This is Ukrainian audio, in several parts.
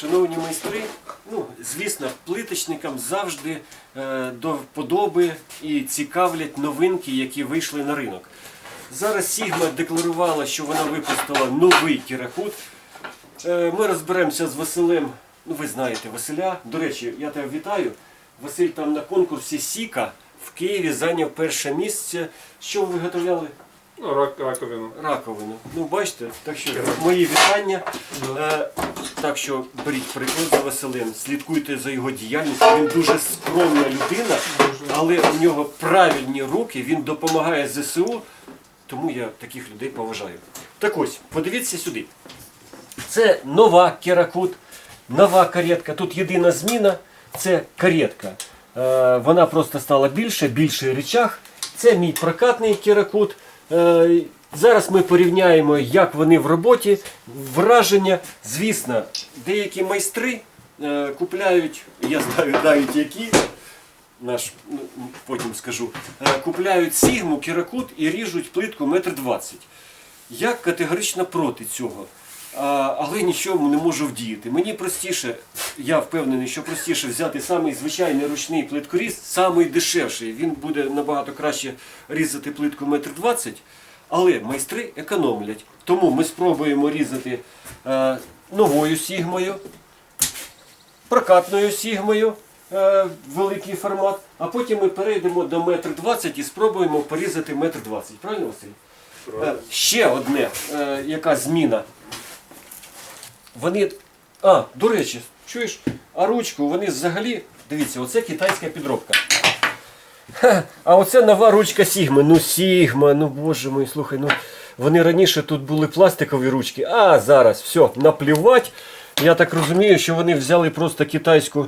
Шановні майстри, ну, звісно, плиточникам завжди е, до вподоби і цікавлять новинки, які вийшли на ринок. Зараз Сігма декларувала, що вона випустила новий кіракут. Е, ми розберемося з Василем. Ну, ви знаєте Василя. До речі, я тебе вітаю. Василь там на конкурсі Сіка в Києві зайняв перше місце. Що ви виготовляли? Ну, рак, раковину. раковину. Ну, бачите, так що мої вітання. Е, так що беріть приклад за Василем, слідкуйте за його діяльністю. Він дуже скромна людина, але у нього правильні руки, він допомагає ЗСУ, тому я таких людей поважаю. Так ось, подивіться сюди. Це нова керакут, нова каретка. Тут єдина зміна це каретка. Е, вона просто стала більше, більший речах. Це мій прокатний керакут. Е, зараз ми порівняємо, як вони в роботі, враження. Звісно, деякі майстри е, купляють, я знаю навіть які. Наш, ну, потім скажу, е, купляють сігму, кіракут і ріжуть плитку метр двадцять. Я категорично проти цього. Але нічого не можу вдіяти. Мені простіше, я впевнений, що простіше взяти самий звичайний ручний плиткоріз, самий дешевший. Він буде набагато краще різати плитку метр двадцять, але майстри економлять. Тому ми спробуємо різати е, новою сігмою, прокатною сігмою. е, Великий формат, а потім ми перейдемо до метр двадцять і спробуємо порізати метр двадцять. Правильно, Василь? Е, Ще одне, яка зміна. Вони. А, до речі, чуєш, а ручку вони взагалі. Дивіться, оце китайська підробка. Ха, а оце нова ручка Сігма. Ну Сігма, ну боже мій, слухай, ну вони раніше тут були пластикові ручки, а зараз все, наплювать. Я так розумію, що вони взяли просто китайську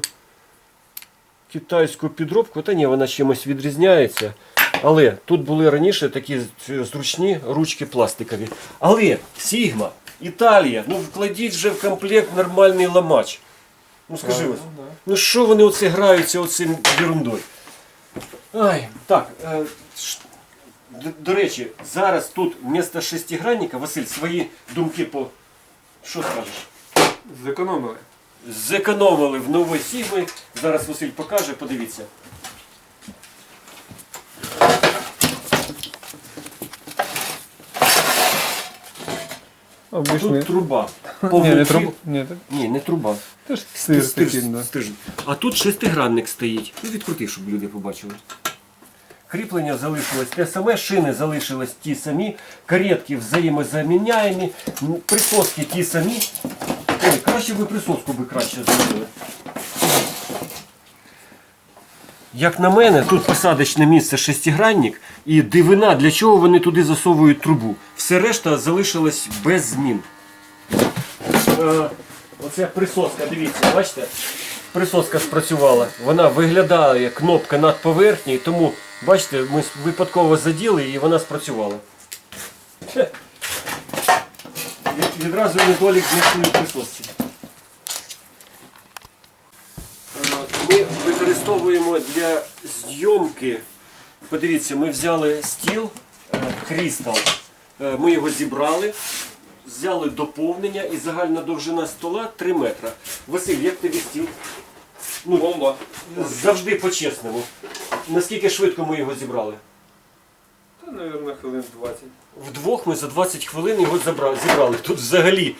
китайську підробку, та ні, вона чимось відрізняється. Але тут були раніше такі зручні ручки пластикові. Але Сігма, Італія, ну вкладіть вже в комплект нормальний ламач. Ну скажи ось. Ну що вони оце граються оцим ерундою? Ай, так. Е, ш- до, до речі, зараз тут вмісто шестигранника, Василь, свої думки по. Що скажеш? Зекономили. Зекономили в новій сігмі. Зараз Василь покаже, подивіться. Обичний. Тут труба. Ні, не труба. труб. Ні, так. Ні, не труба. Це ж стир Стиж- такий, да. стижень. А тут шестигранник стоїть. Ну, відкрути, щоб люди побачили. Кріплення залишилось те саме, шини залишились ті самі, каретки взаємозаміняємі, м, присоски ті самі. Ой, краще би присоску би краще зробили. Як на мене, тут посадочне місце шестигранник і дивина, для чого вони туди засовують трубу. Все решта залишилось без змін. Е, Оце присоска, дивіться, бачите? Присоска спрацювала. Вона виглядає кнопка над поверхнею, тому, бачите, ми випадково заділи і вона спрацювала. Від- Відразу недолік знайшли в присосці. Е, Ми використовуємо для зйомки. Подивіться, ми взяли стіл Крістал. Ми його зібрали, взяли доповнення і загальна довжина стола 3 метра. Василь, як тобі стіл? Ну, Бомба. Завжди по-чесному. Наскільки швидко ми його зібрали? Мабуть, хвилин 20. Вдвох ми за 20 хвилин його зібрали. Тут взагалі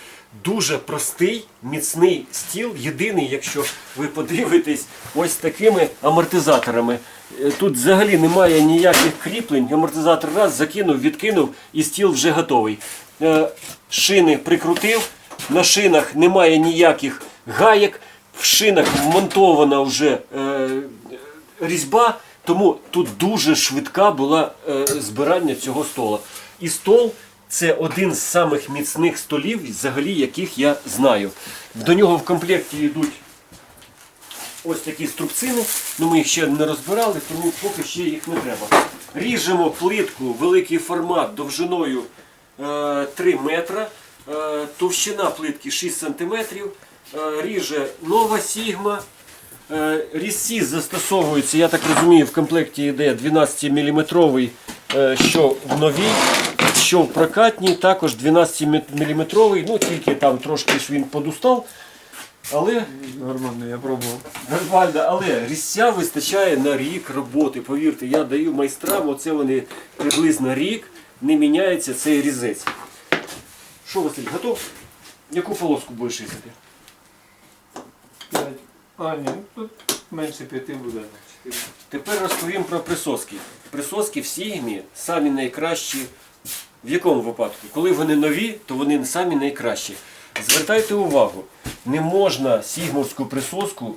дуже простий, міцний стіл. Єдиний, якщо ви подивитесь, ось такими амортизаторами. Е, Тут взагалі немає ніяких кріплень. Амортизатор раз закинув, відкинув і стіл вже готовий. Е, Шини прикрутив, на шинах немає ніяких гаєк, в шинах вмонтована вже е, різьба, тому тут дуже швидка була е, збирання цього стола. І стол це один з самих міцних столів, взагалі, яких я знаю. До нього в комплекті йдуть ось такі струбцини. Ну, ми їх ще не розбирали, тому поки ще їх не треба. Ріжемо плитку, великий формат довжиною е, 3 метра. Е, товщина плитки 6 см. Е, ріже нова сігма. Е, Різці застосовуються, я так розумію, в комплекті йде 12-мм, що в новій, що в прокатній, також 12-мм, ну тільки там трошки ж він подустав. Але Нормально, я пробував. Нормально, але різця вистачає на рік роботи. Повірте, я даю майстрам, оце вони приблизно рік, не міняється цей різець. Що, Василь, готов? Яку полоску будеш різати? П'ять. А, ні, тут менше п'яти буде. Тепер розповім про присоски. Присоски в Сігмі самі найкращі. В якому випадку? Коли вони нові, то вони самі найкращі. Звертайте увагу, не можна сігмовську присоску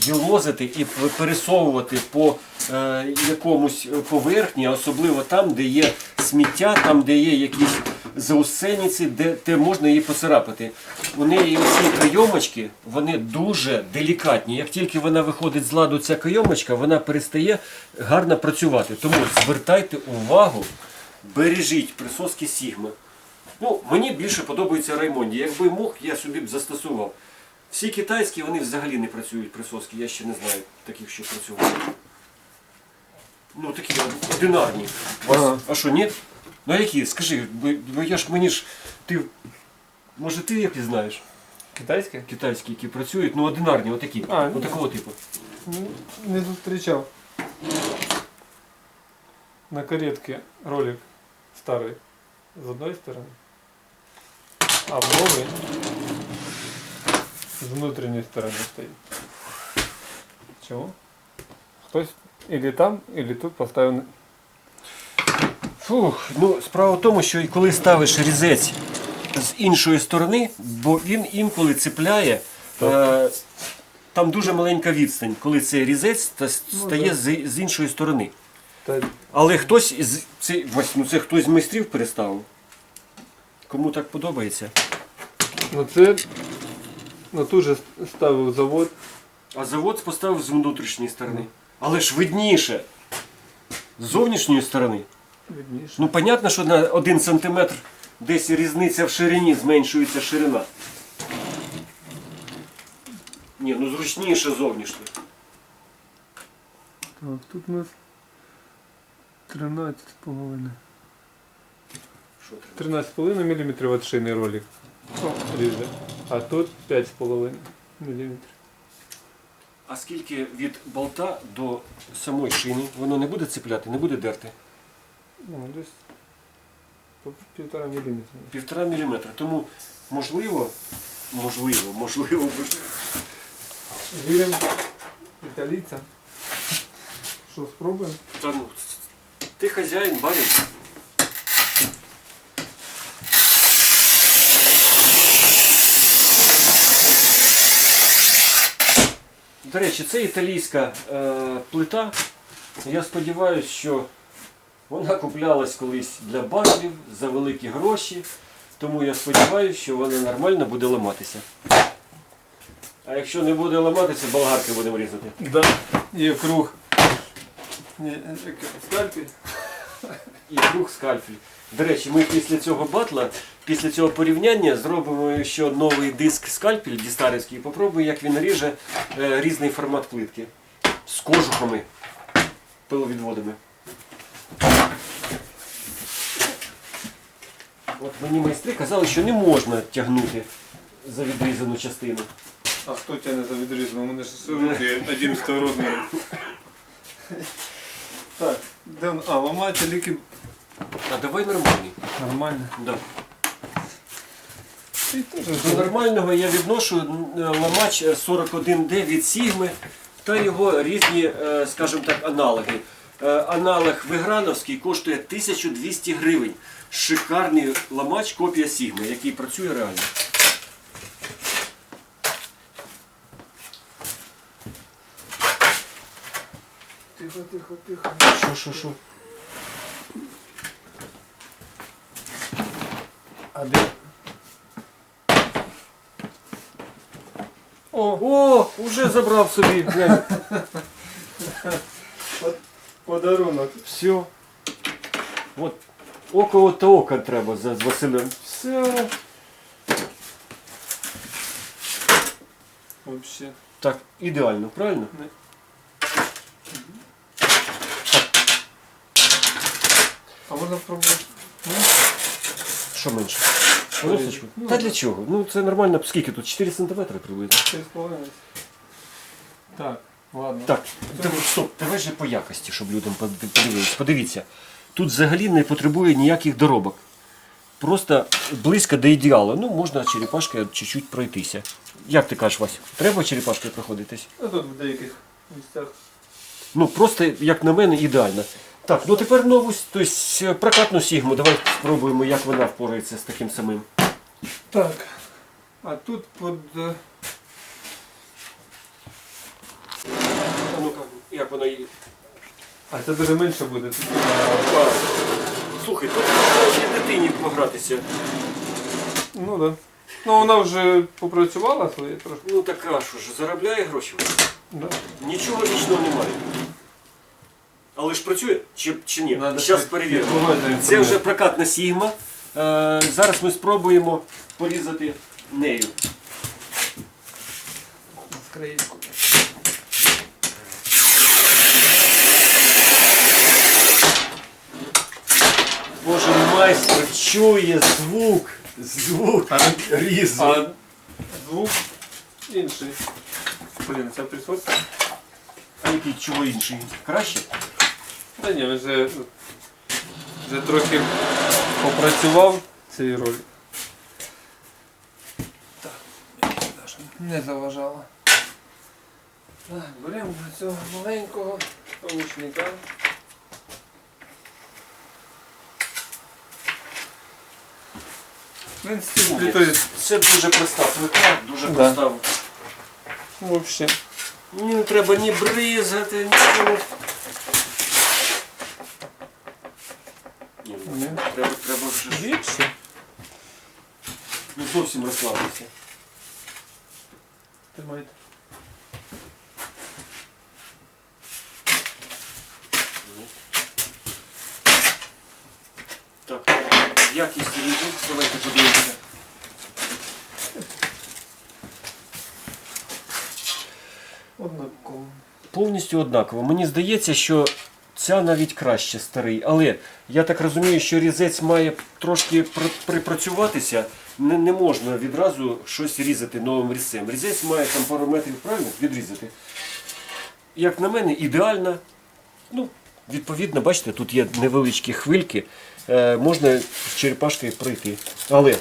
вілозити і пересовувати по е, якомусь поверхні, особливо там, де є сміття, там, де є якісь заусениці, де, де можна її поцарапати. У неї ці кайомочки, вони дуже делікатні. Як тільки вона виходить з ладу, ця кайомочка, вона перестає гарно працювати. Тому звертайте увагу, бережіть присоски Сігма. Ну, мені більше подобається Раймонді. Якби мог, я собі б застосував. Всі китайські, вони взагалі не працюють присоски, я ще не знаю таких, що працювали. Ну, такі одинарні. Вас- Ага. А що, ні? Ну а які? Скажи, бо, бо я ж мені ж. Ти. Може ти які знаєш? Китайське? Китайські, які працюють, ну одинарні, отакі. А, ну. Отакого типу. Ну, Не зустрічав. На каретці ролик старий з одної сторони, а в з внутрішньої сторони стоїть. Чому? Хтось или там, или тут поставив. Фух, ну справа в тому, що і коли ставиш різець з іншої сторони, бо він інколи цепляє. Е, там дуже маленька відстань, коли цей різець стає да. з, з іншої сторони. Та Але хтось із це, ось, ну це хтось з майстрів переставив. Кому так подобається. Ну це ну, тут же ставив завод. А завод поставив з внутрішньої сторони. Але ж видніше. З зовнішньої сторони. Видніше. Ну, понятно, що на один сантиметр десь різниця в ширині зменшується ширина. Ні, ну зручніше зовнішнє. Так, тут у нас 13,5. Що треба? 13,5 мм від шини ролик. Ріже. А тут 5,5 мм. А скільки від болта до самої шини воно не буде цепляти, не буде дерти? Ну, десь півтора мм. Півтора міліметра. Тому можливо, можливо, можливо, Віримо італійцям. Що, спробуємо? Та ну, ти хазяїн, барин. До речі, це італійська е, плита. Я сподіваюся, що вона куплялась колись для барбів за великі гроші. Тому я сподіваюся, що вона нормально буде ламатися. А якщо не буде ламатися, болгарки будемо різати. Да. Є круг. Скальпель. І круг скальпель. До речі, ми після цього батла, після цього порівняння зробимо ще новий диск скальпель дістарівський і попробую, як він ріже е, різний формат плитки з кожухами, пиловідводами. От мені майстри казали, що не можна тягнути за відрізану частину. А хто тягне за відрізану? У мене ж руки один з розміром. Так, де? А, ламається ліки. А давай нормальний. Нормально. Да. До нормального я відношу е, ламач 41D від Сігми та його різні, е, скажімо так, аналоги. Е, Аналог Виграновський коштує 1200 гривень. Шикарний ламач, копія Сігми, який працює реально. Тихо, тихо, тихо. Що, що, що? Де? О, О, уже забрав собі. глянь. подарунок. Все. От око от та око треба за з Василем. Все. Вообще. Так, ідеально, правильно? А можна спробувати? Ну, Що менше? Полосочку? Та для чого? Ну це нормально, скільки тут? 4 см приблизно. 4,5. Так, ладно. Так, давай, стоп, давай же по якості, щоб людям под- подивились. Подивіться, тут взагалі не потребує ніяких доробок. Просто близько до ідеалу. Ну, можна черепашкою чуть-чуть пройтися. Як ти кажеш, Вася, треба черепашкою проходитись? Ну тут в деяких місцях. Ну, просто, як на мене, ідеально. Так, ну тепер нову, тобто прокатну сігму. Давай спробуємо, як вона впорається з таким самим. Так. А тут под. е, А ну-ка, як вона її. А це дуже менше буде. Слухай, тут є дитині погратися. Ну да. Ну вона вже попрацювала своє трошки. Ну така що ж, заробляє гроші. Да. Нічого вічного немає. Але ж працює чи, чи ні? Надо Зараз перевіримо. Це вже прокатна сігма. Е, зараз ми спробуємо порізати нею. Боже, майстер чує звук. Звук різу. а звук інший. Блін, це присутня? А який чого інший? Краще? Та ні, він вже, вже трохи попрацював в цій ролі. Так, навіть не заважало. Так, беремо цього маленького помічника. Він плітою Це дуже проста плита, дуже Да. проста. взагалі. Ні, не треба ні бризати, нічого. Ні, ну, Ні. Треба, вже Більше. ну, зовсім розслабитися. Тримайте. Так, якість різу, давайте подивимося. Однаково. Повністю однаково. Мені здається, що ця навіть краще старий. Але я так розумію, що різець має трошки припрацюватися. Не, не можна відразу щось різати новим різцем. Різець має там пару метрів правильно відрізати. Як на мене, ідеально. Ну, відповідно, бачите, тут є невеличкі хвильки. Е, можна з черепашкою пройти. Але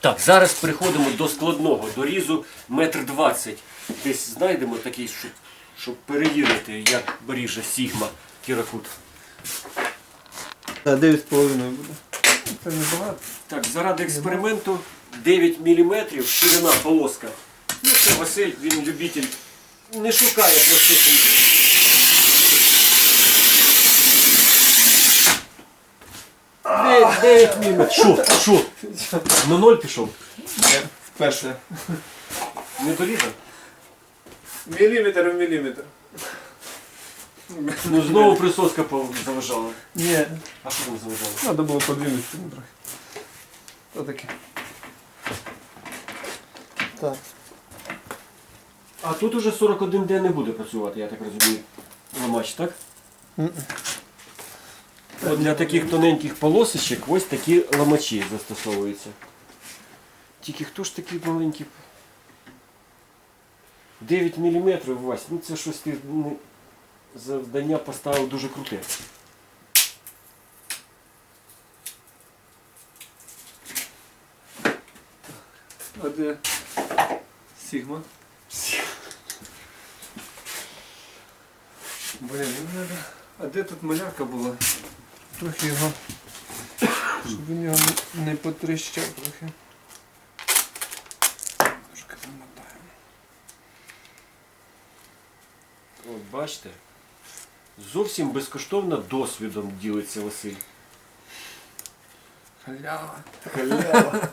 так, зараз переходимо до складного, до різу метр двадцять. Десь знайдемо такий, щоб, щоб перевірити, як ріже Сігма Кіракут. Так, 9,5 буде. Це не багато. Так, заради експерименту 9 мм ширина полоска. Ну, це Василь, він любитель. Не шукає товщини. Дев'ять- 9 мм. Що? Що? На ноль пішов? Вперше. Не дорізав? Міліметр в міліметр. Ну знову присоска заважала. Ні. А що там заважало? Треба було подвинути ну, трохи. То таке. Так. А тут уже 41 день не буде працювати, я так розумію. Ламач, так? От для таких тоненьких полосочок ось такі ламачі застосовуються. Тільки хто ж такі маленькі? 9 мм, Вась, ну це щось ти завдання поставив дуже круте. А де Сігма? Блін, ну надо. А де тут малярка була? Трохи його. Щоб він його не- не потріщав трохи. Трошки замотаємо. От бачите, зовсім безкоштовно досвідом ділиться Василь. Халява. Халява.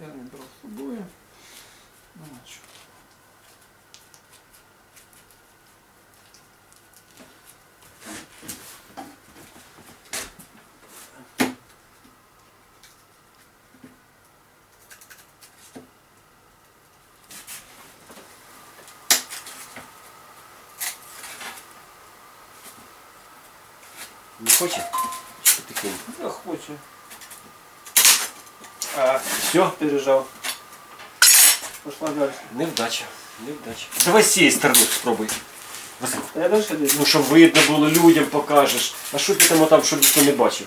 Я не брав з собою. Ну, нічого. Хоче? Що ти кинь? Я хочу. А, Все? пережав. Пошла далі. Невдача. Невдача. Давай з цієї сторони спробуй. Василь. Я далі десь. Ну, щоб видно було, людям покажеш. А що ти там отам, щоб ніхто не бачив?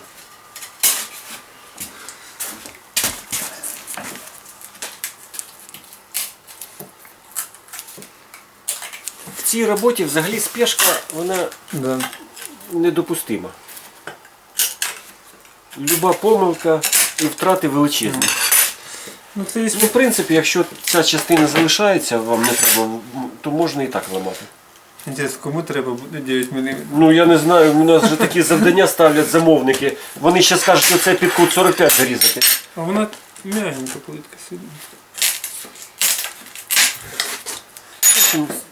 В цій роботі взагалі спешка, вона Да. недопустима. Люба помилка і втрати величезні. Ну це Ну, в принципі, якщо ця частина залишається, вам не треба, то можна і так ламати. Інтересно, кому треба буде 9 мм? Ну я не знаю, у нас вже такі завдання ставлять замовники. Вони ще скажуть, що це під кут 45 зарізати. А вона м'ягенька плитка сьогодні.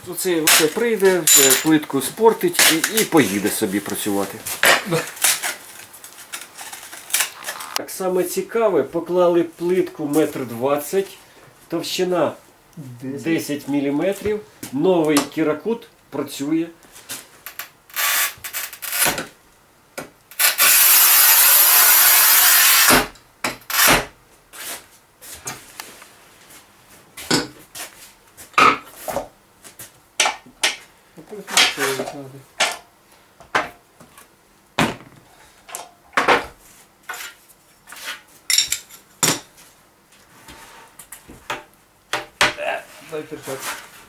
Оце, оце прийде, плитку спортить і, і поїде собі працювати. Саме цікаве, поклали плитку метр двадцять, товщина 10 мм, новий кіракут працює.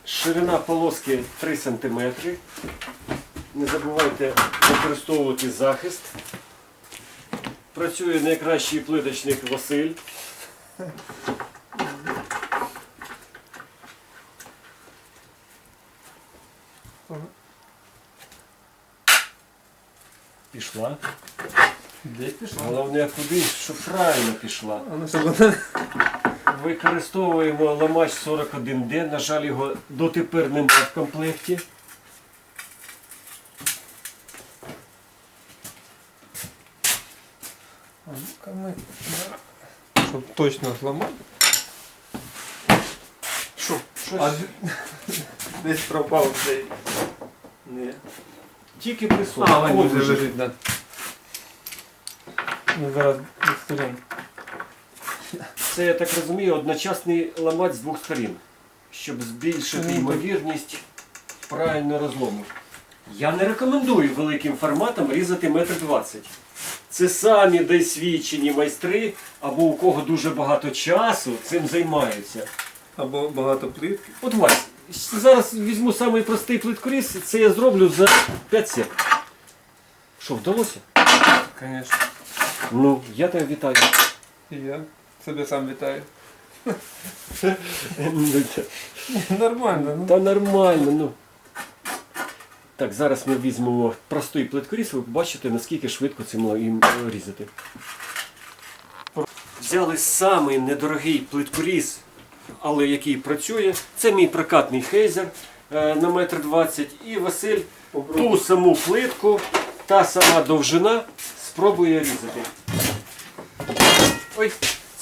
Ширина полоски 3 см. Не забувайте використовувати захист. Працює найкращий плиточник Василь. Пішла. Десь пішла. Головне куди, щоб правильно пішла. А ну щоб вона... Використовуємо ламач 41D. На жаль, його дотепер немає в комплекті. Щоб точно зламати. Що? Щось десь пропав цей. Ні. тільки присутній. А, він вже лежить, да. Ми зараз відстріляємо. Це, я так розумію, одночасний ламач з двох сторін, щоб збільшити ймовірність правильного розлому. Я не рекомендую великим форматом різати метр двадцять. Це самі досвідчені майстри, або у кого дуже багато часу цим займаються. Або багато плитки. От Вась, зараз візьму самий простий плиткоріз, це я зроблю за 5 секунд. Що, вдалося? Звісно. Ну, я тебе вітаю. І я себе сам вітаю. Нормально, ну. Та нормально, ну. Так, зараз ми візьмемо простий плиткоріз, ви побачите, наскільки швидко цим їм е, різати. Взяли самий недорогий плиткоріз, але який працює. Це мій прокатний хейзер е, на метр двадцять. І Василь ту саму плитку, та сама довжина спробує різати. Ой,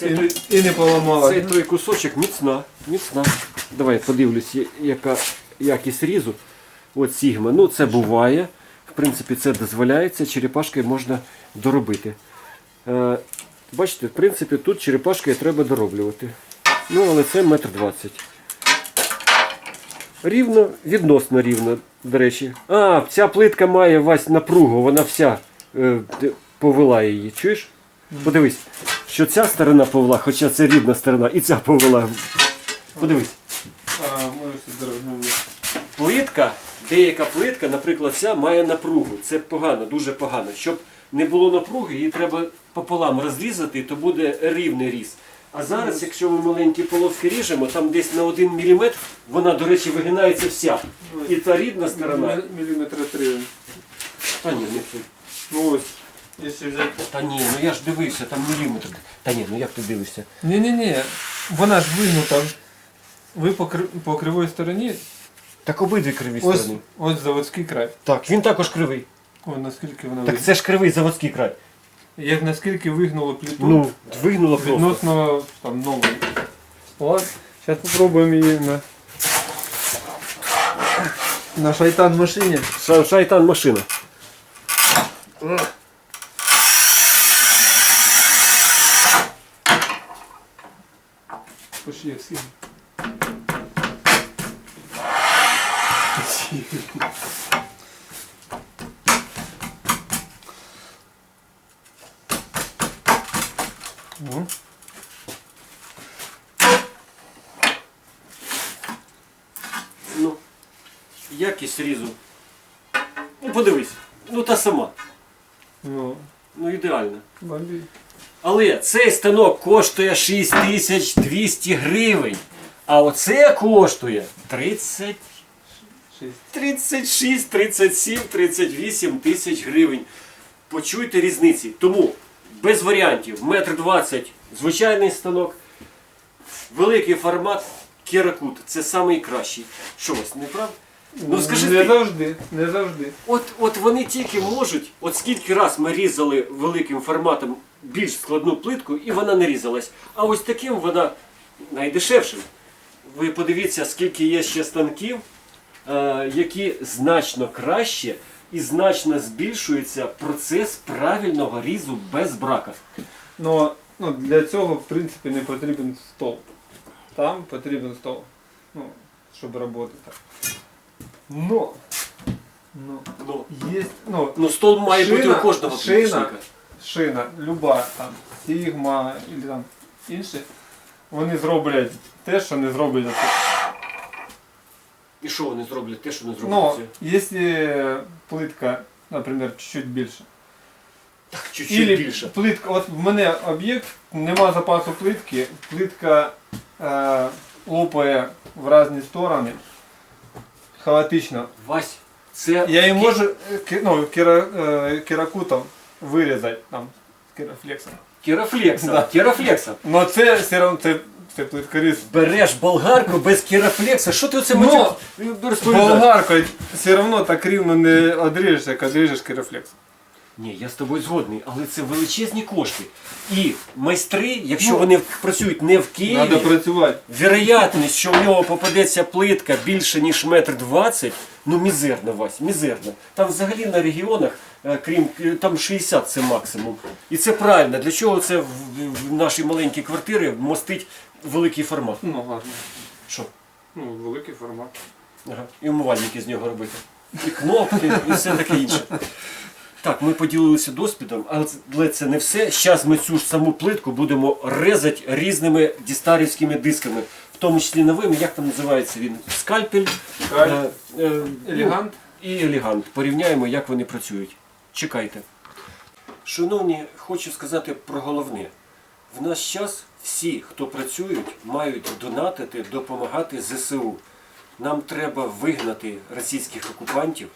це той, І, не поламала. цей той кусочок міцна, міцна. Давай подивлюсь, яка якість різу. От Сігма. Ну це буває. В принципі, це дозволяється. Черепашкою можна доробити. Е, бачите, в принципі, тут черепашкою треба дороблювати. Ну, але це метр двадцять. Рівно, відносно рівно, до речі. А, ця плитка має вась напругу, вона вся е, повела її. Чуєш? Подивись, що ця сторона повела, хоча це рідна сторона, і ця повела. Подивись. Плитка, деяка плитка, наприклад, ця має напругу. Це погано, дуже погано. Щоб не було напруги, її треба пополам розрізати, то буде рівний різ. А зараз, якщо ми маленькі полоски ріжемо, там десь на 1 мм, вона, до речі, вигинається вся. І та рідна сторона. Міліметра три. Та ні, не це. Ну ось, якщо взяти. Та ні, ну я ж дивився, там міліметр. Та ні, ну як ти дивишся? Ні-ні-ні, вона ж вигнута. Ви по, кри- по кривій стороні, Так обидві криві ось, сторони. ось заводський край. Так, він також кривий. Ой, наскільки вона Так вигнула. це ж кривий заводський край. Як наскільки вигнуло плиту Ну, вигнуло просто. відносно там нової. Ладно, зараз спробуємо її на, на шайтан машині. Ша- Шайтан машина. Як всі. О. Ну, якість різу. Ну, подивись, ну та сама. Ну, Ну ідеально. бомбі. Але цей станок коштує 6200 гривень. А оце коштує 30... 36, 37, 38 тисяч гривень. Почуйте різниці. Тому без варіантів. Метр 20 звичайний станок. Великий формат Керакут. Це найкращий. Що ось, не правда? Ну скажи не ти. завжди, не завжди. От, от вони тільки можуть, от скільки раз ми різали великим форматом більш складну плитку, і вона не різалась. А ось таким вона найдешевша. Ви подивіться, скільки є ще станків, е, які значно краще і значно збільшується процес правильного різу без брака. Но ну, для цього, в принципі, не потрібен стол. Там потрібен стол. Ну, щоб працювати так. Но, но Ну, є, ну, ну стол має бути у кожного шина. підручника. шина, люба, там, Сігма і там інші, вони зроблять те, що не зроблять. оце. І що вони зроблять? Те, що не Ну, зроблять. якщо плитка, наприклад, чуть-чуть більше. Так, чуть-чуть Или більше. плитка, от в мене об'єкт, нема запасу плитки, плитка е, лопає в різні сторони. Хаотично. Вась, це Я її можу е, ки- ну, кіра, е, керакутом вирізати там, керафлексом. Керафлекса. Да. Керафлекса. Но це все одно це, це плиткаріз. Береш болгарку без керафлекса. Що ти оце Ну, матюк розповідаєш? Болгаркою все одно так рівно не одріжеш, як одріжеш керафлекс. Ні, я з тобою згодний, але це величезні кошти. І майстри, якщо вони працюють не в Києві, Треба працювати. вероятність, що в нього попадеться плитка більше, ніж метр двадцять, ну мізерна, Вась, мізерна. Там взагалі на регіонах, е, крім е, там 60 це максимум. І це правильно. Для чого це в, в нашій маленькій квартирі мостить великий формат? Ну, гарно. Що? Ну, великий формат. Ага. І умивальники з нього робити. І кнопки, і все таке інше. Так, ми поділилися досвідом, але це не все. Зараз ми цю ж саму плитку будемо резати різними дістарівськими дисками, в тому числі новими, як там називається він? Скальпель е, е, Елегант. і елегант. Порівняємо, як вони працюють. Чекайте. Шановні, хочу сказати про головне. В наш час всі, хто працюють, мають донатити, допомагати ЗСУ. Нам треба вигнати російських окупантів,